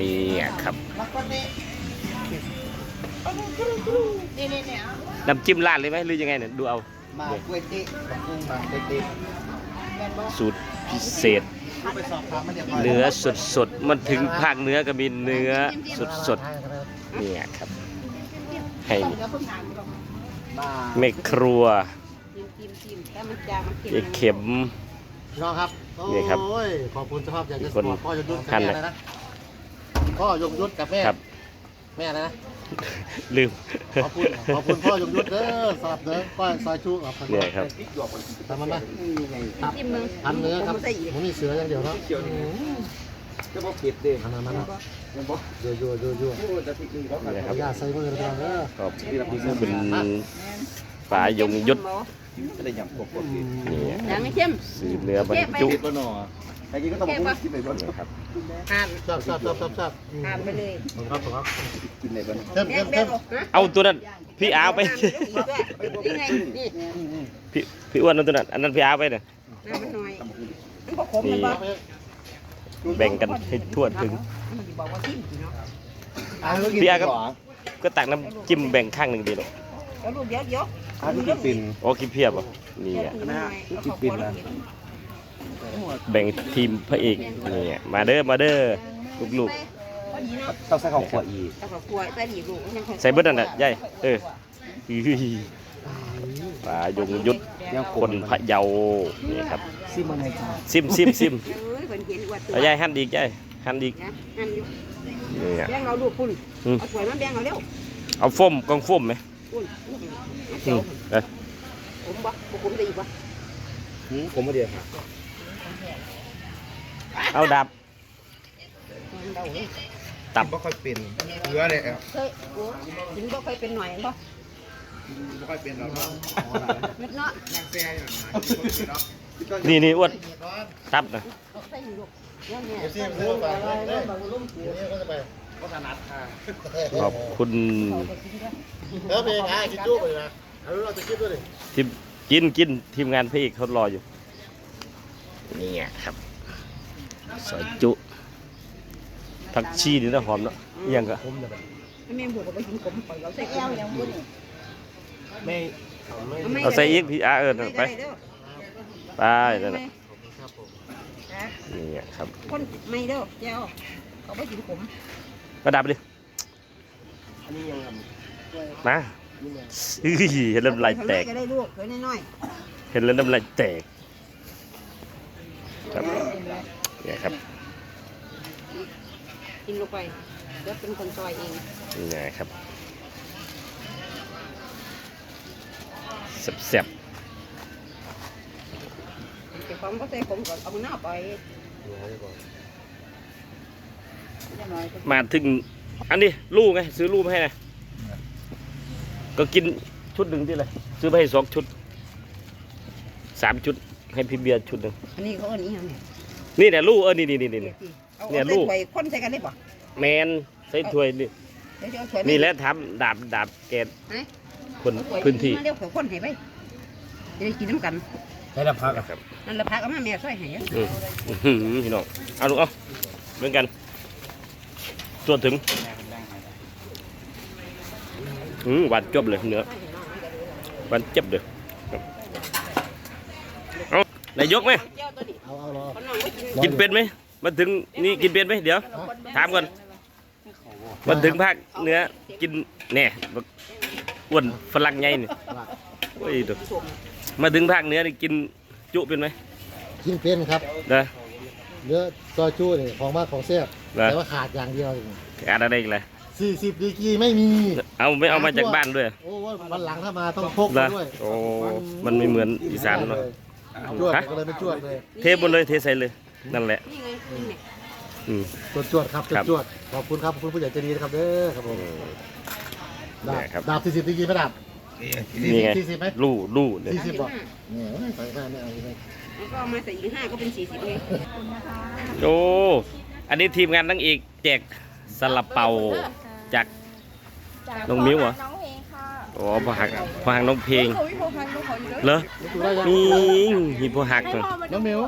มีอะครับนี่นี่เนี่ยน้ำจิ้มราดเลยไหมหรือยังไงเนี่ยดูเอามาก๋วยเตี๋ยวบักกุ้งมาก๋วยเตี๋ยวแม่นบ่สูตรพิเศษไปสอบถามมาเดี๋ยวเนื้อสดสดๆมันถึงภาคเนื้อก็มีเนื้อสดสดๆเนี่ยครับ ให้ต้องเดี๋ยวเพิ่งถามหรอกมาแม่ครัวจิ้มจิ้มจิ้มแต่มันจางมันเค็มยายเข็มพี่น้องครับนี่ครับโอ้ยขอบคุณสภาพอยากจะคนบอกพ่อยงยุทธกับท่านแม่เลยเลยนะ พ่อยงยุทธกับแม่ครับ แม่นะ ลืม ขอบคุณขอบคุณพ่อยงยุทธเด้อสำหรับเนื้อก้อยซอยชูกับพันเนี่ยครับ ทำมันนะจิ้มมึงพันเนื้อครับผมใส่อีกมันมีเสืออย่างเดียวเนาะจะบอกผิดดิมันมันมันบอกยั่วยั่วยั่วยั่วพูดจะผิดจริงเขาเนี่ยคขรัอบอนุญาตใส่มือเลยเด้อขอบคุณป๋ายงยุทธไม่ได้ยำกบกบผิดนี่ยังไม่เข้มซื้อเนื้อบรรจุผิดปะหนอ ใครกินก็ต้องพูดกินไปก่อนนี่ครับทานชอบชอบชอบชอบชอบอืมทานไปเลยขอบคุณครับขอบคุณครับกินไหนบ้างเข้มแบ่เข้งมแบ่เข้งมออกนะเอาตัวนั้นพี่อาไป นี่ไงนี่พี่พี่อ้วนเอาตัวนั้นอันนั้นพี่อาไปเนี่ยน้ำมันหน่อยมันก็ขมมันบ่แบ่งกันให้ทั่วถึง มันสิบอกว่าจิ้มสิเนาะอะก็กินพี่อาครับหรอก็ตักน้ำจิ้มแบ่งข้างหนึ่งดีหรอกแล้วลูกเดี๋ยวเดี๋ยวอะก็กินปิ่นโอ้คิดเพียบอะนี่เดี๋ยวอะถึงหน่อยเอาข้าวคั่ว แล้วกินแบ่งทีมพระเอกนี่อะมาเด้อมาเด้อลูกพอดีเนาะต้องใส่ข้าวขวดอีกเอาข้าวคั่วใส่อีกลูกยังค่อยๆใส่เบิดนั่นน่ะยายเอออื้อหือป๋ายงยุทธคนพะเยานี่ครับซิมันในจานซิมซิมซิมเอ้ยเพิ่นเห็นว่าตัวเอายายหั่นอีกยายหั่นอีกนะอันอยู่นี่อะแบ่งเอาลูกคุณอืมเอาถ้วยมาแบ่งเอาเร็วเอาโฟมกองโฟมไหมคุณอืเจ้ามเอ้ยผมบ่บ่ผมได้อีกบ่ผมมาเดียวครับ เอาดับเดาเอ้ยตับไม่ค่อยเป็นเนื้อเลยอะเคยโอ้กินบ่ค่อยเป็นหน่อยบ่ไม่ค่อยเป็นหรอกเม็ดเนาะนางแซ่อยู่นะนี่นี่อ้วนตับนะเอาใส่อีกลูกเดี๋ยวเนี่ยเดี๋ยวซิมซื้อไปเด้อนี่ก็จะไปก็ถนัดค่ะขอบคุณเออเพลงอะกินจุ๊บเลยนะเอาเราจะคิดด้วยดิทีมกินกินทีมงานพระเอกเขารออยู่ นี่อะครับ ซอยจุ ผักชีนี่นะหอมเนาะอิหยังก็ให้แม่บวกไปกินขมปล่อยเอาใส่แก้วยังบ่นี่ไม่เอาใส่อีกพี่อาเอิญไปเด้อไปนั่นไหมน่ะครับผมนะนี่อะครับคนไม่เด้อแก้วเอาไปกินขมมาดับไปดิอันนี้ยังทมาอื้อเห็นแล้วน้ำลายแตกก็ได้ลูกเคยน้อยเห็นแล้วน้ำลายแตก ครับเนี่ยครับๆกินลงไปเดี๋ยวเป็นคนซอยเองนี่ครับแซ่บเก็บของก็ใส่ขมก่อนเอาหน้าไปจะหน่อยก็ๆมาถึง อันนี้ลูกไง ซื้อลูกมาให้นะก็กินชุดหนึ่งที่เลยซื้อมาให้สองชุดสามชุด ให้พี่เบียร์ชุดหนึ่งอันนี้เขาอันนี้ยังไงนี่เนี่ยลูกเออนี่นี่นี่นี่เอาเนี่ยเอาลูใส่กถ้วยคนใส่กันได้ป่ะแมนใส่ถ้วยนี่เดี๋ยวจะเอาถ้วยนี่แหละทำดาบดาบแกนไหนคนเอาถ้วยพื้นที่มาเร็วเขาคนให้ไปจะได้กินน้ำกันได้รับพักครับนั่นละพักเอามาแม่ช่วยให้อะอืมอื้อหือพี่น้องเอาลูกเอาเหมือนกันตัวถึงอืมหวานจบเลยเนื้อหวานเจ็บเลยครับเอา นายยกไหมเจ้าตัวนี้เอาเอารอคนน้องก็กินกินเป็นไหมมาถึงนี่กินเป็นไหมเดี๋ยว ถามก่อนมาถึงภาคเนื้อกินแน่บักอ้วนฝรั่งไงนี่โอ้ยดูมาถึงภาคเนื้อนี่กินจุเป็นไหมกินเป็นครับนะเนื้อซอยจู้นี่ของมากของแซ่บนะแต่ว่าขาดอย่างเดียวขาดอะไรอีกเลยสี่สิบดีกรีไม่มี เอาไม่เอามาจากบ้านด้วย โอ้ว่าวันหลังถ้ามาต้องพกเหรมาอด้วย โอ้ มันไม่เหมือนอีสานเนาะ จวดฮะ ก็เลยไม่จวดเลยเทหมดเลยเทใส่เลยนั่นแหละนี่ไงนี่ไงอืม จวดจวดครับจวครัดบจวดขอบคุณครับขอบคุณผู้ใหญ่ใจดีนะครับเด้อครับผมอืมดาเนี่ยครับบดาบสี่สิบดีกรีไหมดาบนี่ไงสี่สิบไหมลู่ลู่เลยสี่สิบบอกเนี่ยใส่ข้าวไม่เอาเลยแล้วก็เอามาใส่อีกห้าก็เป็นสี่สิบเลยโอ้อันนี้ทีมงานตั้งอีกแจกซาลาเปาจาก น้องมิ้วเหรอ น้อง เพลงค่ะอ๋อพอหักพอหักน้องเพลงโอ้ยโพพันลูกเขาอยู่ด้วยเหรอดูได้ยังมีมีพอหักให้เลยพ่อมาน้องมิว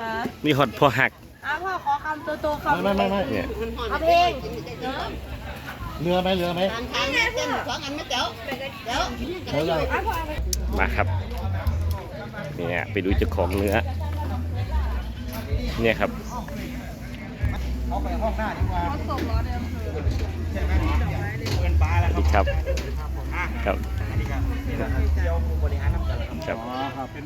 อ่ามีฮอตพอหักอ่าพ่อขอคำโตๆคำไม่ไม่ไม่เนี่ยเอาเพลงเรือไหมเรือไหมทางทางเส้นสองอันไม่เจ๋วเจ๋วเรือใหญ่มาครับ เนี่ยไปดูเจ้าของเนื้อ เนี่ยครับเอาไปห้องหน้าดีกว่าสวัสดีครับ ครับเที่ยวบริหารน้ำกันครับครับเป็น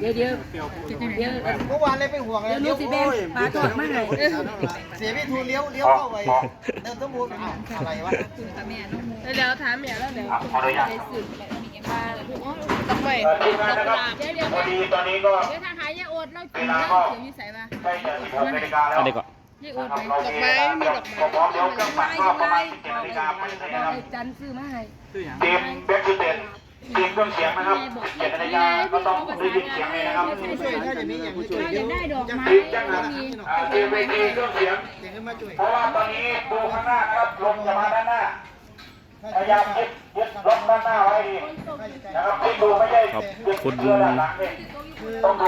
เดี๋ยวเดี๋ยวเปรี้ยวเดี๋ยวเมื่อวานเลยไปห่วงเลยเดี๋ยวรู้สิแบงปลาทอดมาให้เสียพี่ทูเลี้ยวเลี้ยวเข้าไปเดินสมบูรณ์อ้าวอะไรวะเดี๋ยวถามแม่แล้วเดี๋ยวไปสืบปลาทำไมดอกกุหลาบเดี๋ยวเดี๋ยวพอดีตอนนี้ก็เดี๋ยวทางหายายโอดเรากินแล้วเสียงนิสัยมาใกล้จะ16นาฬิกาแล้วอะไรก่อ นยายโอดนะคไปรับเราดอกไม้มีดอกไม้พร้อมเดี๋ยวเครื่องปั่นก็ประมาณ17นาฬิกาไปเลยนะครับจันซื้อมาให้ทีมแบ็คซิเต็ดทีมเครื่องเสียงนะครับ17นาฬิกาก็ต้องได้ยินเสียงเลยนะครับช่วยถ้าจะมีอย่างช่วยถ้าอเยยากได้ดอกไม้ทีมจังหก็วัดทีมเวทีเครื่องเสียงเพราะว่าตอนนี้ดูข้างหน้านะครับลมจะมาด้านหน้าพยายามยึดยึดลมด้านหน้าไว้นะครับที่ดูไม่ใช่ขอบคุณเรือด้าน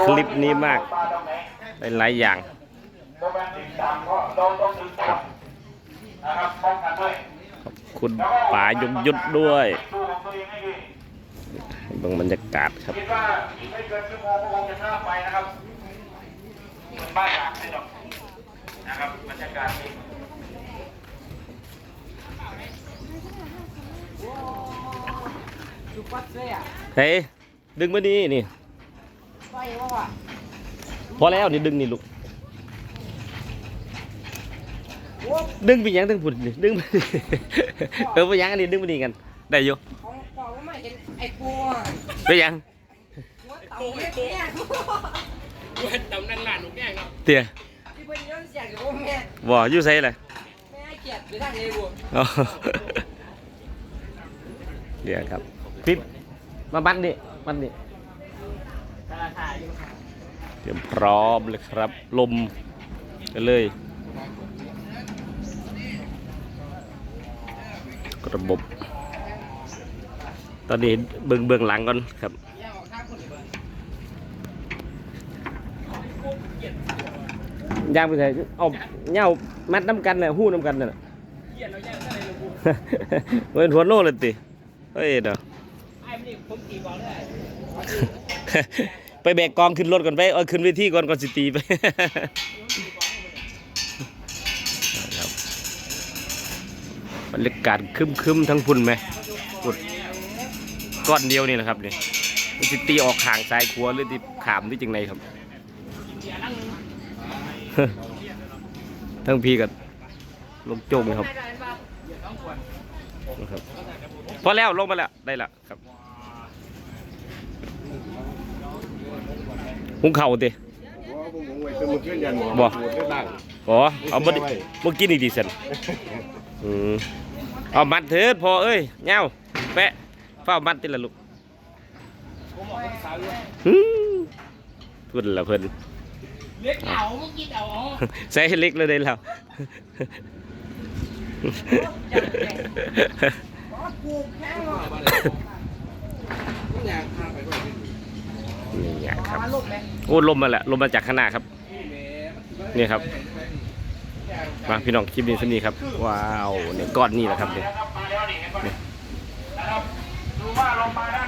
คลิปนี้มากเปลตรงไหนหลายอย่าง ก็เป็นติดตามก็เราต้องดึงจับนะครับป้องกันด้วยขอบคุณป๋ายงยุทธด้วยดูของตัวเองให้ดีเบิ่งบรรยากาศครับ คิดว่าอีกไม่เกินชั่วโมงก็คงจะข้ามไปนะครับเหมือนบ้านหลังนี่หรอกนะครับบรรยากาศดีเฮ้ยดึงมาดีนี่พอแล้วนี่ดึงนี่ลูก ดึงไปยังดึงผุดนี่ดึงไปเออไปยังอันนี้ดึงไปนี่กันได้อยู่ไปยังเตี๋ยบ่อยู่ไสเลยอ๋อเดี๋ยวครับปิ๊บมาบัดนี่บัดนี่เตรียมพร้อมเลยครับ ลมกันเลย ระบบ ตอนนี้เบื้องเบื้องหลังก่อนครับย่างไปใส่เอาเหย้ามัดน้ำกันน่ะหู้น้ำกันน่ะเว้นหัวโน่เลยติเฮ้ยเด้อไปแบกกองขึ้นรถก่อนไปเอาขึ้นเวทีก่อนก่อนสิตีไป บรรยากาศคึมๆทั้งพุ่นไหมพุดก้อนเดียวนี่แหละครับนี่มันสิตีออกห่างซ้ายขวหรือที่ขามที่จังไหนครับทั้งพี่กับลงโจมครับนะครับพอแล้วลงมาแล้วได้ล้วครับหุงเข่าติบ่อ๋อเอาบ่ได้บ่กินอีกดิสันอืม เอามัดเถิดพอเอ้ยเงาแปะเฝ้ามัดติละลูกหืมพุ่นละเพิ่นเล็กเอาเมื่อกี้เอาใส่เล็กเลยได้แล้วนี่ครับโอ้ลมมาแล้วลมมาจากข้างหน้าครับ นี่ครับ มาพี่น้องคลิปนี้สนีครับ ว้าวเนี่ยก้อนนี่แหละครับเนี่ยดูว่าลงมาได้